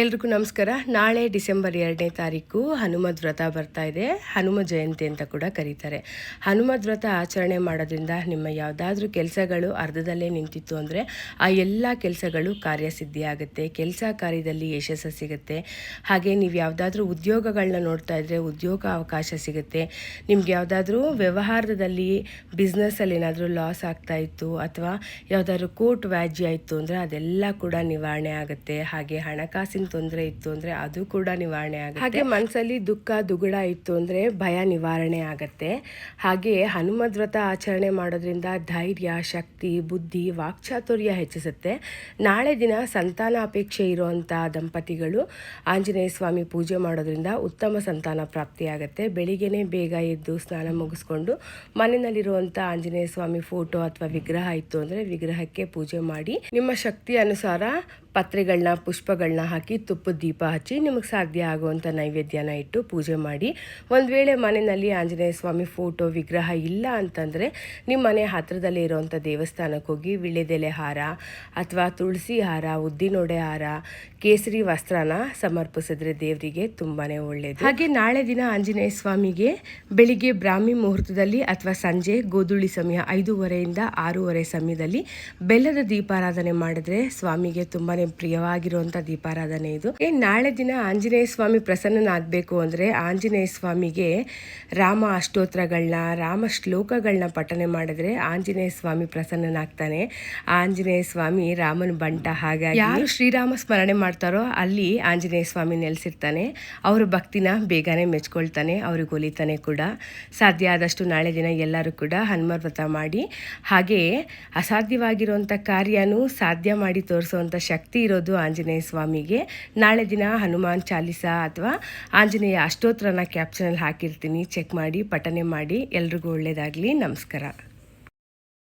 ಎಲ್ರಿಗೂ ನಮಸ್ಕಾರ. ನಾಳೆ ಡಿಸೆಂಬರ್ ಎರಡನೇ ತಾರೀಕು ಹನುಮದ್ ವ್ರತ ಬರ್ತಾ ಇದೆ. ಹನುಮ ಜಯಂತಿ ಅಂತ ಕೂಡ ಕರೀತಾರೆ. ಹನುಮದ್ ವ್ರತ ಆಚರಣೆ ಮಾಡೋದ್ರಿಂದ ನಿಮ್ಮ ಯಾವುದಾದ್ರೂ ಕೆಲಸಗಳು ಅರ್ಧದಲ್ಲೇ ನಿಂತಿತ್ತು ಅಂದರೆ ಆ ಎಲ್ಲ ಕೆಲಸಗಳು ಕಾರ್ಯಸಿದ್ಧಿ ಆಗುತ್ತೆ ಕೆಲಸ ಕಾರ್ಯದಲ್ಲಿ ಯಶಸ್ಸು ಸಿಗುತ್ತೆ. ಹಾಗೆ ನೀವು ಯಾವುದಾದ್ರೂ ಉದ್ಯೋಗಗಳನ್ನ ನೋಡ್ತಾ ಇದ್ದರೆ ಉದ್ಯೋಗ ಅವಕಾಶ ಸಿಗುತ್ತೆ. ನಿಮ್ಗೆ ಯಾವುದಾದ್ರೂ ವ್ಯವಹಾರದಲ್ಲಿ ಬಿಸ್ನೆಸ್ಸಲ್ಲಿ ಏನಾದರೂ ಲಾಸ್ ಆಗ್ತಾ ಇತ್ತು ಅಥವಾ ಯಾವುದಾದ್ರೂ ಕೋರ್ಟ್ ವ್ಯಾಜ್ಯ ಇತ್ತು ಅಂದರೆ ಅದೆಲ್ಲ ಕೂಡ ನಿವಾರಣೆ ಆಗುತ್ತೆ. ಹಾಗೆ ಹಣಕಾಸಿನ ತೊಂದರೆ ಇತ್ತು ಅಂದರೆ ಅದು ಕೂಡ ನಿವಾರಣೆ ಆಗುತ್ತೆ. ಹಾಗೆ ಮನಸ್ಸಲ್ಲಿ ದುಃಖ, ದುಗುಡ ಇತ್ತು ಅಂದರೆ ಭಯ ನಿವಾರಣೆ ಆಗುತ್ತೆ. ಹಾಗೆ ಹನುಮದ್ ವ್ರತ ಆಚರಣೆ ಮಾಡೋದ್ರಿಂದ ಧೈರ್ಯ, ಶಕ್ತಿ, ಬುದ್ಧಿ, ವಾಕ್ಚಾತುರ್ಯ ಹೆಚ್ಚಿಸುತ್ತೆ. ನಾಳೆ ದಿನ ಸಂತಾನ ಅಪೇಕ್ಷೆ ಇರುವಂಥ ದಂಪತಿಗಳು ಆಂಜನೇಯ ಸ್ವಾಮಿ ಪೂಜೆ ಮಾಡೋದ್ರಿಂದ ಉತ್ತಮ ಸಂತಾನ ಪ್ರಾಪ್ತಿಯಾಗುತ್ತೆ. ಬೆಳಿಗ್ಗೆನೇ ಬೇಗ ಎದ್ದು ಸ್ನಾನ ಮುಗಿಸ್ಕೊಂಡು ಮನೆಯಲ್ಲಿರುವಂಥ ಆಂಜನೇಯ ಸ್ವಾಮಿ ಫೋಟೋ ಅಥವಾ ವಿಗ್ರಹ ಇತ್ತು ಅಂದರೆ ವಿಗ್ರಹಕ್ಕೆ ಪೂಜೆ ಮಾಡಿ ನಿಮ್ಮ ಶಕ್ತಿ ಅನುಸಾರ ಪತ್ರೆಗಳನ್ನ ಪುಷ್ಪಗಳನ್ನ ಹಾಕಿ ತುಪ್ಪದ ದೀಪ ಹಚ್ಚಿ ನಿಮಗೆ ಸಾಧ್ಯ ಆಗುವಂಥ ನೈವೇದ್ಯನ ಇಟ್ಟು ಪೂಜೆ ಮಾಡಿ. ಒಂದು ವೇಳೆ ಮನೆಯಲ್ಲಿ ಆಂಜನೇಯ ಸ್ವಾಮಿ ಫೋಟೋ ವಿಗ್ರಹ ಇಲ್ಲ ಅಂತಂದರೆ ನಿಮ್ಮ ಮನೆ ಹತ್ತಿರದಲ್ಲಿ ಇರೋವಂಥ ದೇವಸ್ಥಾನಕ್ಕೆ ಹೋಗಿ ವಿಳೆದೆಲೆ ಹಾರ ಅಥವಾ ತುಳಸಿ ಹಾರ, ಉದ್ದಿನೊಡೆ ಹಾರ, ಕೇಸರಿ ವಸ್ತ್ರನ ಸಮರ್ಪಿಸಿದ್ರೆ ದೇವರಿಗೆ ತುಂಬಾ ಒಳ್ಳೆಯದು ಹಾಗೆ ನಾಳೆ ದಿನ ಆಂಜನೇಯ ಸ್ವಾಮಿಗೆ ಬೆಳಿಗ್ಗೆ ಬ್ರಾಹ್ಮಿ ಮುಹೂರ್ತದಲ್ಲಿ ಅಥವಾ ಸಂಜೆ ಗೋಧುಳಿ ಸಮಯ ಐದೂವರೆಯಿಂದ ಆರೂವರೆ ಸಮಯದಲ್ಲಿ ಬೆಲ್ಲದ ದೀಪಾರಾಧನೆ ಮಾಡಿದ್ರೆ ಸ್ವಾಮಿಗೆ ತುಂಬಾ ಪ್ರಿಯವಾಗಿರುವಂಥ ದೀಪಾರಾಧನೆ. ಇದು ನಾಳೆ ದಿನ ಆಂಜನೇಯ ಸ್ವಾಮಿ ಪ್ರಸನ್ನನಾಗಬೇಕು ಅಂದ್ರೆ ಆಂಜನೇಯ ಸ್ವಾಮಿಗೆ ರಾಮ ಅಷ್ಟೋತ್ರಗಳನ್ನ ರಾಮ ಶ್ಲೋಕಗಳನ್ನ ಪಠನೆ ಮಾಡಿದ್ರೆ ಆಂಜನೇಯ ಸ್ವಾಮಿ ಪ್ರಸನ್ನನಾಗ್ತಾನೆ. ಆಂಜನೇಯ ಸ್ವಾಮಿ ರಾಮನ ಬಂಟ ಹಾಗಾಗಿ ಯಾರು ಶ್ರೀರಾಮ ಸ್ಮರಣೆ ಮಾಡ್ತಾರೋ ಅಲ್ಲಿ ಆಂಜನೇಯ ಸ್ವಾಮಿ ನೆಲೆಸಿರ್ತಾನೆ. ಅವರ ಭಕ್ತಿನ ಬೇಗನೆ ಮೆಚ್ಕೊಳ್ತಾನೆ, ಅವ್ರಿಗೆ ಒಲಿತಾನೆ ಕೂಡ. ಸಾಧ್ಯ ಆದಷ್ಟು ನಾಳೆ ದಿನ ಎಲ್ಲರೂ ಕೂಡ ಹನುಮರ್ವತ ಮಾಡಿ. ಹಾಗೆ ಅಸಾಧ್ಯವಾಗಿರುವಂಥ ಕಾರ್ಯನೂ ಸಾಧ್ಯ ಮಾಡಿ ತೋರಿಸುವಂಥ ಶಕ್ತಿ ಇರೋದು ಆಂಜನೇಯ ಸ್ವಾಮಿಗೆ. ನಾಳೆ ದಿನ ಹನುಮಾನ್ ಚಾಲಿಸ ಅಥವಾ ಆಂಜನೇಯ ಅಷ್ಟೋತ್ರನ ಕ್ಯಾಪ್ಷನಲ್ಲಿ ಹಾಕಿರ್ತೀನಿ. ಚೆಕ್ ಮಾಡಿ, ಪಠನೆ ಮಾಡಿ. ಎಲ್ರಿಗೂ ಒಳ್ಳೆಯದಾಗಲಿ ನಮಸ್ಕಾರ.